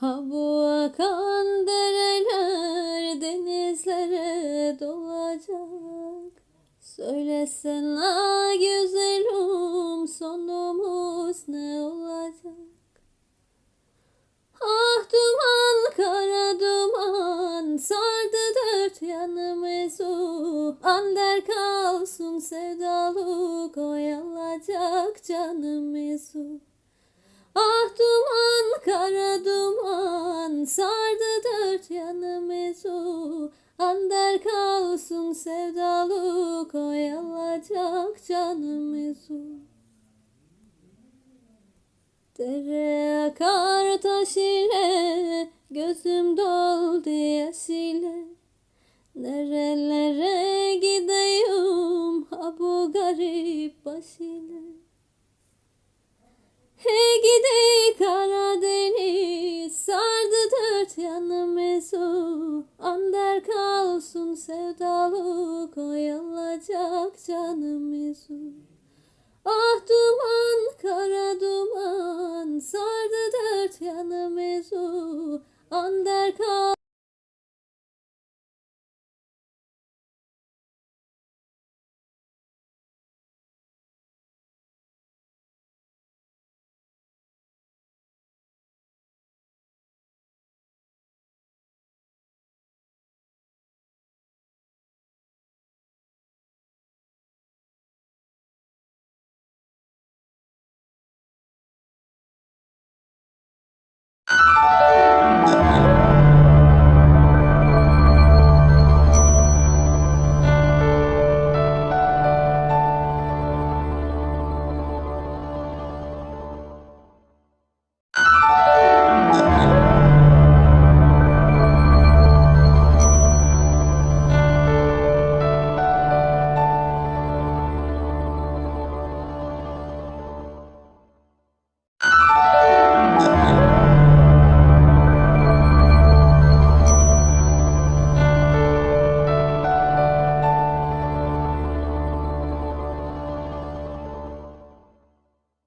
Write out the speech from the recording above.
Ha bu akan dereler denizlere dolacak. Söylesene güzelim sonumuz ne olacak? Ah duman kara duman sardı dört yanımızı. Ander kalsın sevdalık oyalacak canımızı Ah duman kara duman sardı dört yanımızı Ander kalsın sevdalık oyalacak canımızı Dere akar taş ile gözüm doldu yaş ile Nerelere gideyim ha bu garip baş ile Hey gidi Karadeniz sardı dört yanımızı Ander kalsın sevdalık oyalacak canımızı Ah duman kara duman sardı dört yanımızı Ander kal